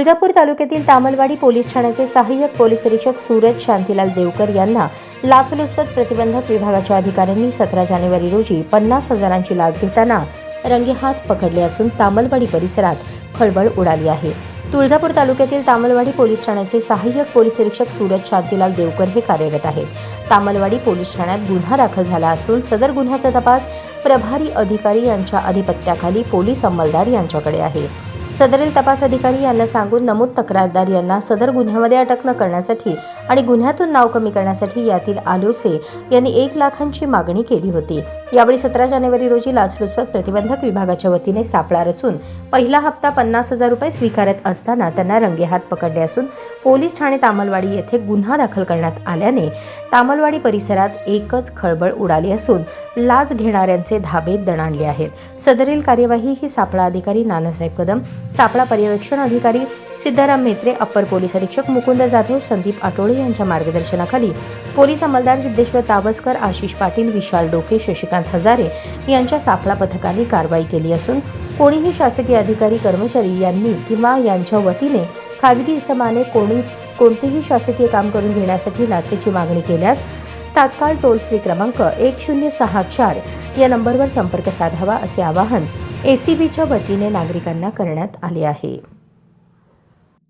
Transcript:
तुळजापूर तालुक्यातील तामलवाडी पोलीस ठाण्याचे सहाय्यक पोलीस निरीक्षक सूरज शांतीलाल देवकर यांना लाचलुचपत प्रतिबंधक विभागाच्या अधिकाऱ्यांनी सतरा जानेवारी रोजी पन्नास हजारांची लाच घेताना रंगेहात पकडले असून तामलवाडी परिसरात खळबळ उडाली आहे. तुळजापूर तालुक्यातील तामलवाडी पोलीस ठाण्याचे सहाय्यक पोलीस निरीक्षक सूरज शांतीलाल देवकर हे कार्यरत आहेत. तामलवाडी पोलीस ठाण्यात गुन्हा दाखल झाला असून सदर गुन्ह्याचा तपास प्रभारी अधिकारी यांच्या अधिपत्याखाली पोलीस अंमलदार यांच्याकडे आहे. सदरील तपास अधिकारी यांना सांगून नमूद तक्रारदार यांना सदर गुन्ह्यामध्ये अटक न करण्यासाठी आणि गुन्ह्यातून नाव कमी करण्यासाठी यातील आलोसे यांनी एक लाखांची मागणी केली होती. यावेळी सतरा जानेवारी रोजी लाचलुचपत प्रतिबंधक विभागाच्या वतीने सापळा रचून पहिला हप्ता पन्नास हजार रुपये स्वीकारत असताना त्यांना रंगेहात पकडले असून पोलीस ठाणे तामलवाडी येथे गुन्हा दाखल करण्यात आल्याने तामलवाडी परिसरात एकच खळबळ उडाली असून लाच घेणाऱ्यांचे धाबे दणाणले आहेत. सदरील कार्यवाही ही सापळा अधिकारी नानासाहेब कदम सापळा पर्यवेक्षण अधिकारी सिद्धाराम म्हेत्रे अप्पर पोलीस अधीक्षक मुकुंद जाधव संदीप आटोळे यांच्या मार्गदर्शनाखाली पोलीस अंमलदार सिद्धेश्वर तावसकर आशिष पाटील विशाल डोके शशिकांत हजारे यांच्या सापळा पथकाने कारवाई केली असून कोणीही शासकीय अधिकारी कर्मचारी यांनी किंवा यांच्या वतीने खाजगी इसमाने कोणी कोणतेही शासकीय काम करून घेण्यासाठी लाचेची मागणी केल्यास तात्काळ टोल फ्री क्रमांक एक शून्य सहा चार या नंबरवर संपर्क साधावा असे आवाहन एसीबीच्या वतीने नागरिकांना करण्यात आले आहे.